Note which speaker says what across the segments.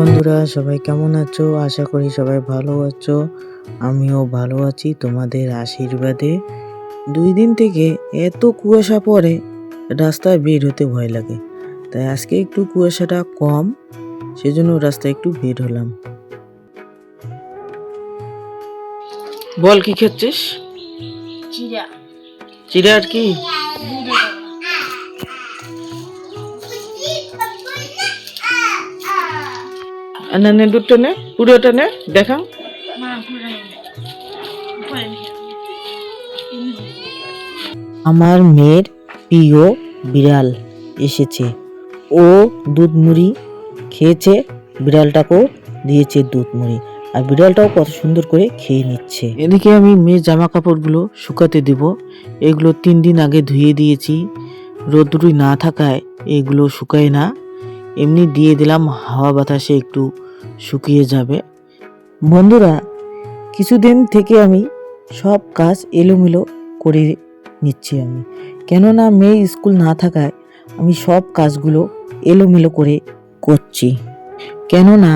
Speaker 1: বন্ধুরা সবাই কেমন আছো? আশা করি সবাই ভালো আছো। আমিও ভালো আছি তোমাদের আশীর্বাদে। দুই দিন থেকে এত কুয়াশা পড়ে রাস্তায় বের হতে ভয় লাগে। তাই আজকে একটু কুয়াশাটা কম সেজন্য রাস্তায় একটু বের হলাম। বল কি খাচ্ছিস?
Speaker 2: চিরা
Speaker 1: চিড়া আর কি? না নে দুধটা নে পুরোটা নে দেখা
Speaker 2: মা ঘুরে ঘুরে
Speaker 1: আমার মেয়ের প্রিয় বিড়াল এসেছে। ও দুধ মুড়ি খেয়েছে বিড়ালটাকেও দিয়েছে দুধ মুড়ি। আর বিড়ালটাও কত সুন্দর করে খেয়ে নিচ্ছে। এদিকে আমি মেয়ের জামা কাপড়গুলো শুকাতে দেব। এগুলো তিন দিন আগে ধুয়ে দিয়েছি। রোদ্রুই না থাকায় এগুলো শুকায় না। এমনি দিয়ে দিলাম, হাওয়া বাতাসে একটু শুকিয়ে যাবে। বন্ধুরা, কিছুদিন থেকে আমি সব কাজ এলোমেলো করে নিচ্ছি আমি। কেননা মেয়ে স্কুল না থাকায় আমি সব কাজগুলো এলোমেলো করে করছি। কেননা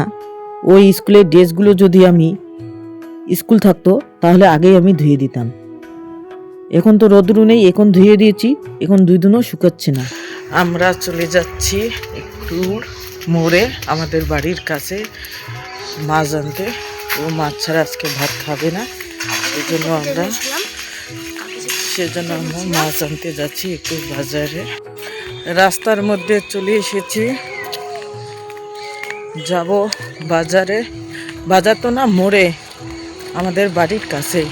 Speaker 1: ওই স্কুলের ড্রেসগুলো যদি আমি স্কুল থাকতো, তাহলে আগেই আমি ধুয়ে দিতাম। এখন তো রোদ্রু নেই, এখন ধুয়ে দিয়েছি, এখন দুই দিনও শুকাচ্ছে না। আমরা চলে যাচ্ছি একটু মোড়ে আমাদের বাড়ির কাছে মাছ আনতে ও মাছ ছাড়া আজকে ভাত খাবে না। এই জন্য আমরা সেজন্য আমরা মাছ আনতে যাচ্ছি একটু বাজারে। রাস্তার মধ্যে চলে এসেছি। যাব বাজারে। বাজার তো না, মোড়ে আমাদের বাড়ির কাছে।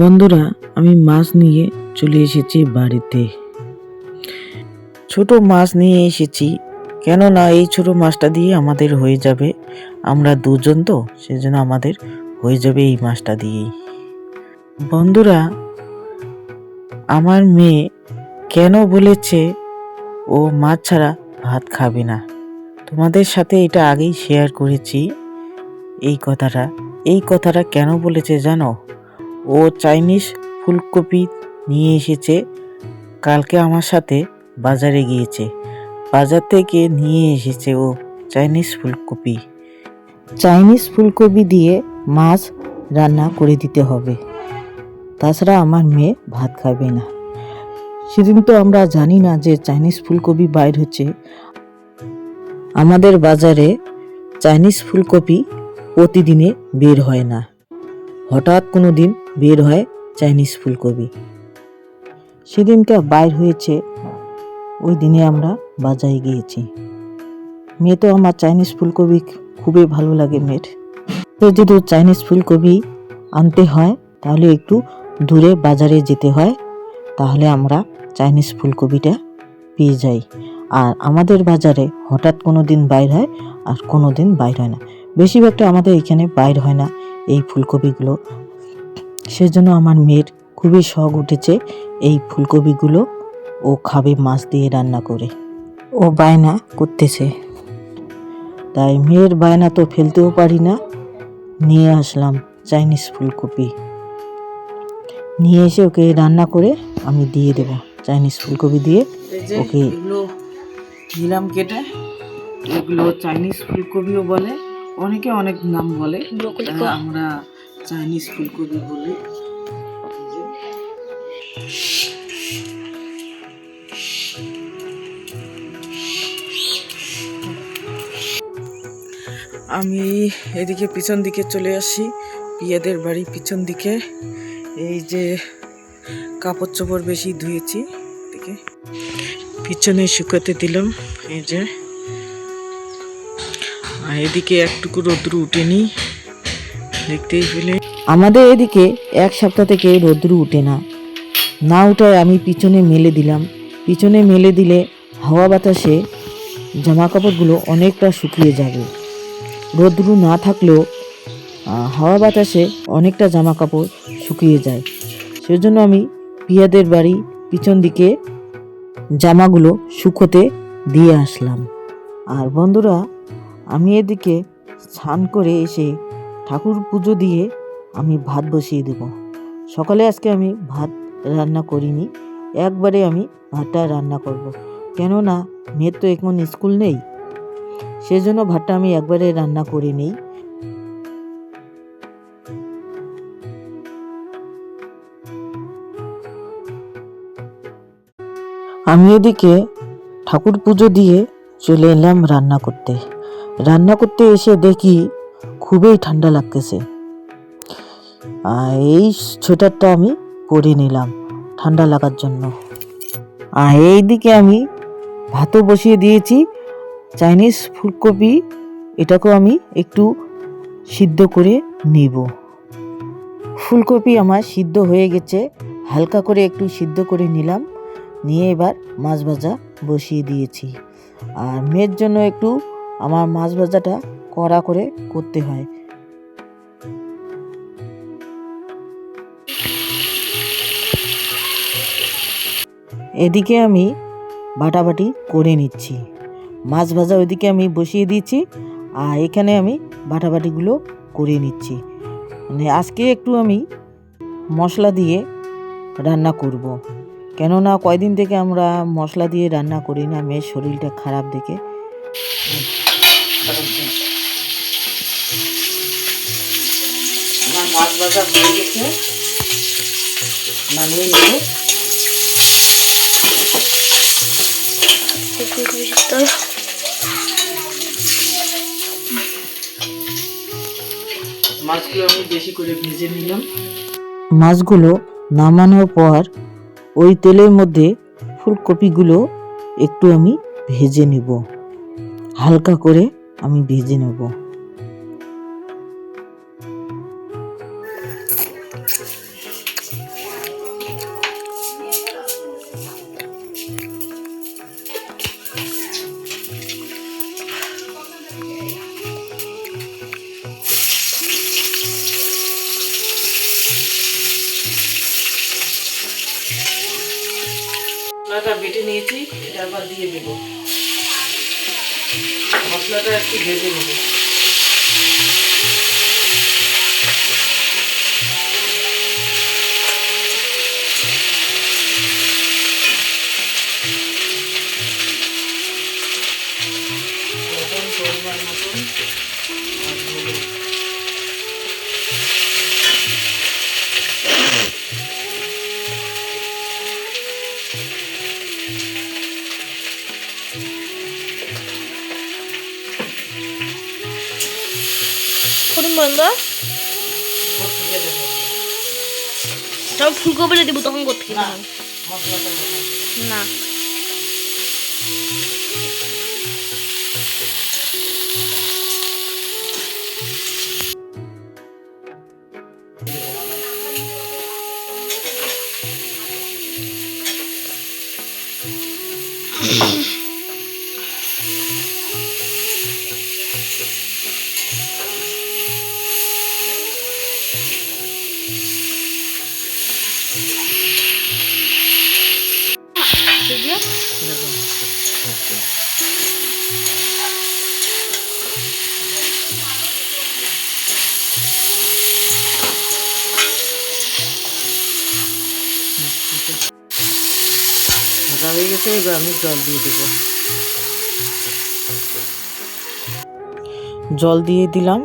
Speaker 1: বন্ধুরা, আমি মাছ নিয়ে চলে এসেছি বাড়িতে। ছোট মাছ নিয়ে এসেছি। কেননা এই ছোট মাছটা দিয়ে আমাদের হয়ে যাবে। আমরা দুজন তো, সেজন্য আমাদের হয়ে যাবে এই মাছটা দিয়েই। বন্ধুরা, আমার মেয়ে কেন বলেছে, ও মাছ ছাড়া ভাত খাবে না তোমাদের সাথে এটা আগেই শেয়ার করেছি। এই কথাটা এই কথাটা কেন বলেছে জানো? ও চাইনিজ ফুলকপি নিয়ে এসেছে। কালকে আমার সাথে বাজারে গিয়েছে। বাজার থেকে নিয়ে এসেছে ও চাইনিজ ফুলকপি। চাইনিজ ফুলকপি দিয়ে মাছ রান্না করে দিতে হবে। তাছাড়া আমার মেয়ে ভাত খাবে না। সেদিন তো আমরা জানি না যে চাইনিজ ফুলকপি বাইর হচ্ছে। আমাদের বাজারে চাইনিজ ফুলকপি প্রতিদিনে বের হয় না। হঠাৎ কোনো দিন বের হয় চাইনিজ ফুলকপি। সেদিনটা বাইর হয়েছে ওই দিনে আমরা বাজারে গিয়েছি। মেয়ে তো আমার চাইনিজ ফুলকপি খুবই ভালো লাগে মেয়ের। তো যদি চাইনিজ ফুলকপি আনতে হয়, তাহলে একটু দূরে বাজারে যেতে হয়, তাহলে আমরা চাইনিজ ফুলকপিটা পেয়ে যাই। আর আমাদের বাজারে হঠাৎ কোনো দিন বাইর হয় আর কোনো দিন বাইর হয় না। বেশিরভাগটা আমাদের এখানে বাইর হয় না এই ফুলকপিগুলো। সেজন্য আমার মেয়ের খুবই শখ উঠেছে এই ফুলকপিগুলো ও খাবে মাছ দিয়ে রান্না করে। ও বায়না করতেছে। তাই মেয়ের বায়না তো ফেলতেও পারি না। নিয়ে আসলাম চাইনিজ ফুলকপি। নিয়ে এসে ওকে রান্না করে আমি দিয়ে দেবো চাইনিজ ফুলকপি দিয়ে। ওকে নিলাম কেটে। এগুলো চাইনিজ ফুলকপিও বলে অনেকে অনেক নাম বলে। আমরা চাইনিজ ফুলকপি বলি। আমি এদিকে পিছন দিকে চলে আসি। পিয়াদের বাড়ি পিছন দিকে। এই যে কাপড় চোপড় বেশি ধুয়েছি এদিকে। পিছনে শুকাতে দিলাম, এই যে। এদিকে একটুকু রোদ্রু উঠেনি, দেখতেই পেলে। আমাদের এদিকে এক সপ্তাহ থেকে রোদ্রু উঠে না। না উঠায় আমি পিছনে মেলে দিলাম। পিছনে মেলে দিলে হাওয়া বাতাসে জামা কাপড়গুলো অনেকটা শুকিয়ে যাবে। রোদ্রু না থাকলেও হাওয়া বাতাসে অনেকটা জামা কাপড় শুকিয়ে যায়। সেজন্য আমি পিয়াদের বাড়ি পিছন দিকে জামাগুলো শুকোতে দিয়ে আসলাম। আর বন্ধুরা, আমি এদিকে স্নান করে এসে ঠাকুর পুজো দিয়ে আমি ভাত বসিয়ে দেব। সকালে আজকে আমি ভাত রান্না করিনি, একবারে আমি ভাতটা রান্না করব। কেননা, মেয়ের তো এখন স্কুল নেই। সেজন্য ভাতটা আমি একবারে রান্না করে নিই। আমি এদিকে ঠাকুর পুজো দিয়ে চলে এলাম রান্না করতে। রান্না করতে এসে দেখি খুবই ঠান্ডা লাগতেছে। এই সোয়েটারটা আমি পরে নিলাম ঠান্ডা লাগার জন্য। আর এইদিকে আমি ভাতও বসিয়ে দিয়েছি। চাইনিজ ফুলকপি এটাকেও আমি একটু সিদ্ধ করে নিব। ফুলকপি আমার সিদ্ধ হয়ে গেছে, হালকা করে একটু সিদ্ধ করে নিলাম, নিয়ে এবার মাছ ভাজা বসিয়ে দিয়েছি। আর মেয়ের জন্য একটু আমার মাছ ভাজাটা কড়া করে করতে হয়। এদিকে আমি বাটাবাটি করে নিচ্ছি। মাছ ভাজা ওইদিকে আমি বসিয়ে দিয়েছি আর এখানে আমি বাটাবাটিগুলো করে নিচ্ছি। মানে আজকে একটু আমি মশলা দিয়ে রান্না করব। কেননা কয়দিন থেকে আমরা মশলা দিয়ে রান্না করি না মেয়ের শরীরটা খারাপ দেখে। আমার মাছ ভাজা হয়ে গেছে। নামিয়ে মাছগুলো আমি বেশি করে ভেজে নিলাম। মাছগুলো নামানোর পর ওই তেলের মধ্যে ফুলকপিগুলো একটু আমি ভেজে নেব। হালকা করে আমি ভেজে নেব। দিয়ে দেবো। মশলাটা একটু ভেজে নেব।
Speaker 2: তখন ফুলকপিটা দেবো তখন করতে
Speaker 1: না। হয়ে গেছে, এবার আমি জল দিয়ে দেবো। জল দিয়ে দিলাম,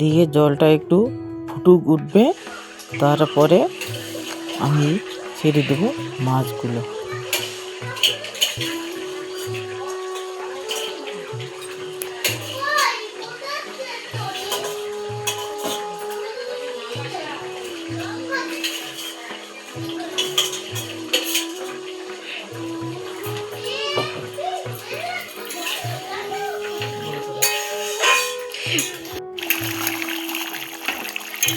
Speaker 1: দিয়ে জলটা একটু ফুটুক উঠবে, তারপরে আমি ছেড়ে দেবো মাছগুলো। আমি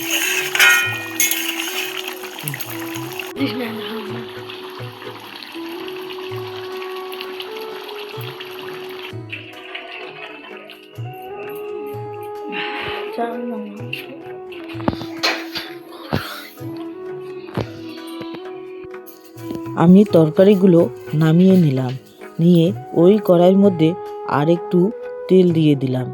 Speaker 1: তরকারিগুলো নামিয়ে নিলাম। নিয়ে ওই কড়াইয়ের মধ্যে আর একটু তেল দিয়ে দিলাম।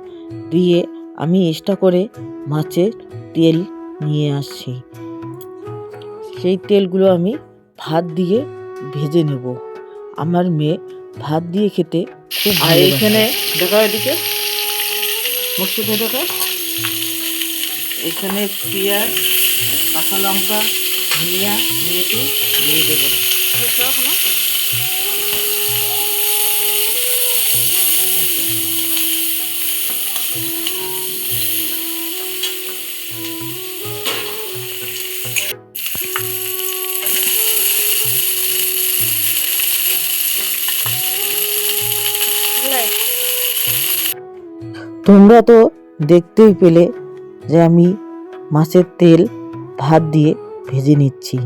Speaker 1: দিয়ে আমি এক্সট্রা করে মাছের তেল নিয়ে আসছি। সেই তেলগুলো আমি ভাত দিয়ে ভেজে নেব। আমার মেয়ে ভাত দিয়ে খেতে খুব ভালোবাসে।
Speaker 3: এখানে দেখা এদিকে?
Speaker 1: মসুর দেখো এখানে পেঁয়াজ কাঁচা লঙ্কা ধনিয়া মেথি দিয়ে দেবো। তোমরা তো দেখতেই পেলে যে আমি মাছের তেল, ভাত দিয়ে ভেজে নিচ্ছি।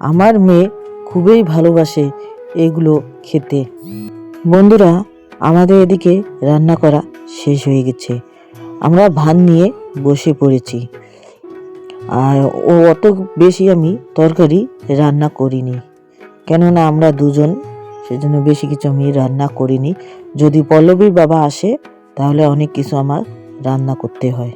Speaker 1: আমার মেয়ে খুবই ভালোবাসে এগুলো খেতে। বন্ধুরা, আমাদের এদিকে রান্না করা শেষ হয়ে গেছে। আমরা ভাত নিয়ে বসে পড়েছি। আর ও অত বেশি আমি তরকারি রান্না করিনি। কেননা আমরা দুজন, সেজন্য বেশি কিছু আমি রান্না করিনি। যদি পল্লবীর বাবা আসে তাহলে অনেক কিছু আমার রান্না করতে হয়।